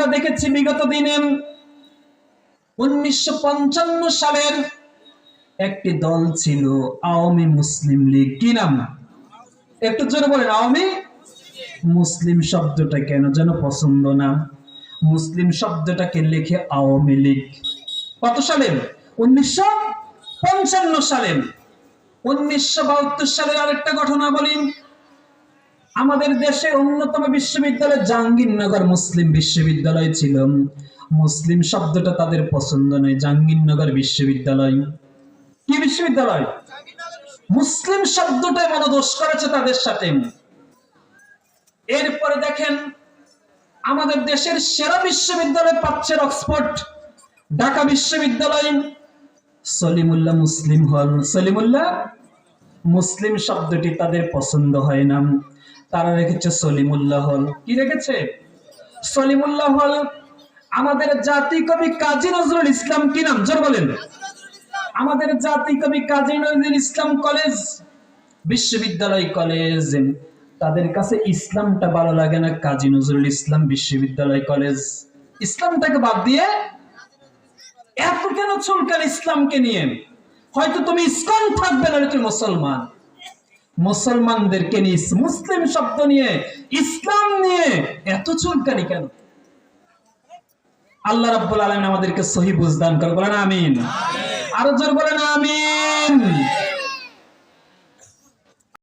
আমরা দেখেছি বিগত দিনে উনিশশো সালের একটি দল ছিল আওয়ামী মুসলিম লীগ। কি নাম? একটু জোরে বলেন, আওয়ামী মুসলিম শব্দটা কেন যেন পছন্দ না? মুসলিম শব্দটাকে লিখে আওয়ামী লীগ। কত সালে? উনিশশো পঞ্চান্ন সালে। উনিশশো সালের আরেকটা ঘটনা বলি। আমাদের দেশের অন্যতম বিশ্ববিদ্যালয় জাহাঙ্গীরনগর মুসলিম বিশ্ববিদ্যালয় ছিল। মুসলিম শব্দটা তাদের পছন্দ নয়, জাহাঙ্গীরনগর বিশ্ববিদ্যালয়। কি বিশ্ববিদ্যালয়? মুসলিম শব্দটাই মনোদোষ করেছে তাদের সাথে। এরপরে দেখেন, আমাদের দেশের সেরা বিশ্ববিদ্যালয় পাচ্ছে অক্সফোর্ড, ঢাকা বিশ্ববিদ্যালয়। সলিমুল্লাহ মুসলিম হল সলিমুল্লাহ, মুসলিম শব্দটি তাদের পছন্দ হয় না। তারা রেখেছে সলিমুল্লাহ হল। কি রেখেছে? সলিমুল্লাহ হল আমাদের জাতি কবি কাজী নজরুল ইসলাম কি নাম? জোর বলেন। আমাদের জাতি কবি কাজী নজরুল ইসলাম কলেজ, বিশ্ববিদ্যালয় কলেজ। তাদের কাছে ইসলামটা ভালো লাগে না, কাজী নজরুল ইসলাম বিশ্ববিদ্যালয় কলেজ। ইসলামটাকে বাদ দিয়ে এত কেন চুলকান ইসলামকে নিয়ে? হয়তো তুমি ইসকন থাকবে না, তুমি মুসলমান। মুসলমানদেরকে নিয়ে, মুসলিম শব্দ নিয়ে, ইসলাম নিয়ে এত চুলকানি কেন? আল্লাহ রাব্বুল আলম আমাদেরকে সহি বুঝদান করে, বলেন আমিন। আরও জোর বলেন আমিন।